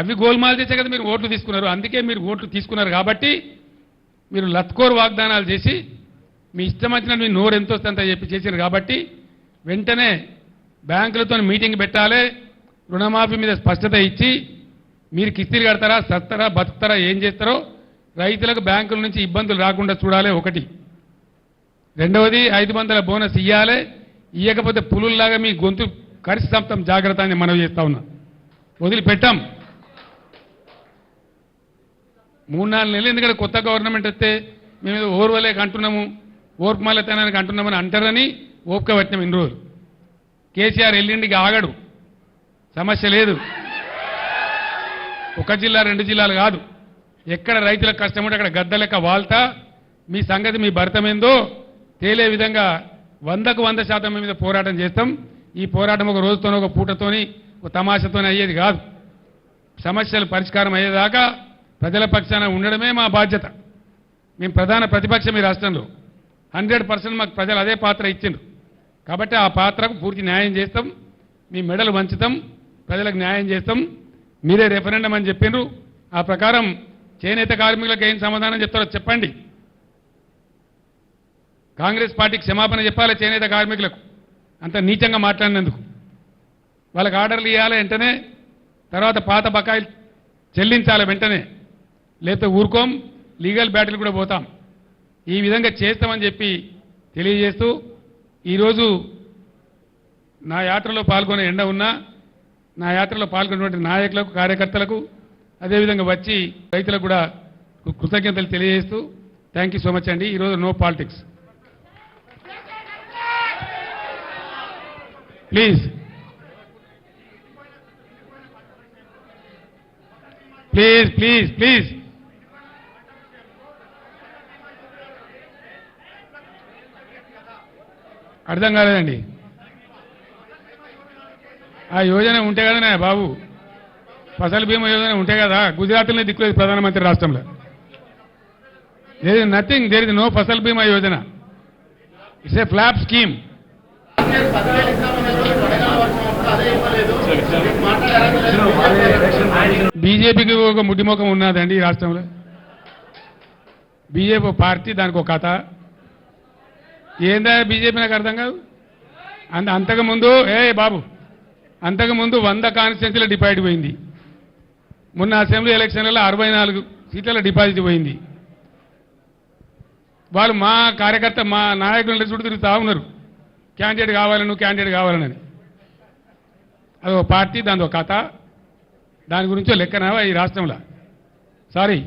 అవి గోల్మాల్ చేసే కదా మీరు ఓట్లు తీసుకున్నారు. అందుకే మీరు ఓట్లు తీసుకున్నారు కాబట్టి మీరు లత్కోర్ వాగ్దానాలు చేసి మీ ఇష్టం వచ్చిన మీ నోరు ఎంత వస్తుందంత చెప్పి చేశారు కాబట్టి వెంటనే బ్యాంకులతో మీటింగ్ పెట్టాలి. రుణమాఫీ మీద స్పష్టత ఇచ్చి మీరు కిస్తీలు కడతారా సస్తారా బతుకుతారా ఏం చేస్తారో రైతులకు బ్యాంకుల నుంచి ఇబ్బందులు రాకుండా చూడాలి ఒకటి. రెండవది ఐదు వందల బోనస్ ఇవ్వాలి ఇవ్వకపోతే పులుల్లాగా మీ గొంతు కరిసి సంతం జాగ్రత్త అని మనవి చేస్తా ఉన్నా. వదిలిపెట్టాం. మూడు నాలుగు నెలలు ఎందుకంటే కొత్త గవర్నమెంట్ వస్తే మేము ఏదో ఓర్వలేక అంటున్నాము ఓర్పుమాలతనానికి అంటున్నామని అంటారని ఓపిక పట్టినాం ఇన్ని రోజులు. కేసీఆర్ ఎల్లుండికి ఆగడు. సమస్య లేదు. ఒక జిల్లా రెండు జిల్లాలు కాదు. ఎక్కడ రైతులకు కష్టం ఉంటే అక్కడ గద్ద లెక్క వాల్తా. మీ సంగతి మీ భర్తమేందో తేలే విధంగా వందకు వంద శాతం మీద పోరాటం చేస్తాం. ఈ పోరాటం ఒక రోజుతోనో ఒక పూటతోని ఒక తమాషతోనే అయ్యేది కాదు. సమస్యలు పరిష్కారం అయ్యేదాకా ప్రజల పక్షాన ఉండడమే మా బాధ్యత. మేము ప్రధాన ప్రతిపక్షం ఈ రాష్ట్రంలో. హండ్రెడ్ పర్సెంట్ మాకు ప్రజలు అదే పాత్ర ఇచ్చిండ్రు. కాబట్టి ఆ పాత్రకు పూర్తి న్యాయం చేస్తాం. మీ మెడలు వంచుతాం. ప్రజలకు న్యాయం చేస్తాం. మీరే రెఫరెండం అని చెప్పిండ్రు. ఆ ప్రకారం చేనేత కార్మికులకు ఏం సమాధానం చెప్తారో చెప్పండి. కాంగ్రెస్ పార్టీకి క్షమాపణ చెప్పాలి చేనేత కార్మికులకు. అంత నీచంగా మాట్లాడినందుకు. వాళ్ళకి ఆర్డర్లు ఇవ్వాలి వెంటనే. తర్వాత పాత బకాయిలు చెల్లించాలి వెంటనే. లేకపోతే ఊరుకోం లీగల్ బ్యాటిల్ కూడా పోతాం. ఈ విధంగా చేస్తామని చెప్పి తెలియజేస్తూ ఈరోజు నా యాత్రలో పాల్గొనే ఎండ ఉన్నా నా యాత్రలో పాల్గొన్నటువంటి నాయకులకు కార్యకర్తలకు అదేవిధంగా వచ్చి రైతులకు కూడా కృతజ్ఞతలు తెలియజేస్తూ థ్యాంక్ యూ సో మచ్ అండి. ఈరోజు no politics. Please. Please please please. అర్థం కాలేదండి. ఆ యోజన ఉంటే కదనే బాబు. ఫసల్ బీమా యోజన ఉంటే కదా. గుజరాత్లోనే దిక్కులేదు ప్రధానమంత్రి రాష్ట్రంలో. There is nothing there is no Fasal Bima Yojana. It's a flop scheme బీజేపీకి ఒక ముడ్డిముఖం ఉన్నదండి ఈ రాష్ట్రంలో. బీజేపీ పార్టీ దానికి ఒక కథ. ఏందా బీజేపీ నాకు అర్థం కాదు? అంత అంతకుముందు ఏ బాబు అంతకుముందు వంద కాన్స్టిట్యున్సీల డిపాజిట్ పోయింది. మొన్న అసెంబ్లీ ఎలక్షన్లలో అరవై నాలుగు సీట్ల డిపాజిట్ పోయింది. వాళ్ళు మా కార్యకర్త మా నాయకులను చుట్టూ తిరుగుతా ఉన్నారు. క్యాండిడేట్ కావాలను క్యాండిడేట్ కావాలని అది ఒక పార్టీ దాని ఒక కథ. దాని గురించో లెక్కన ఈ రాష్ట్రంలో? సారీ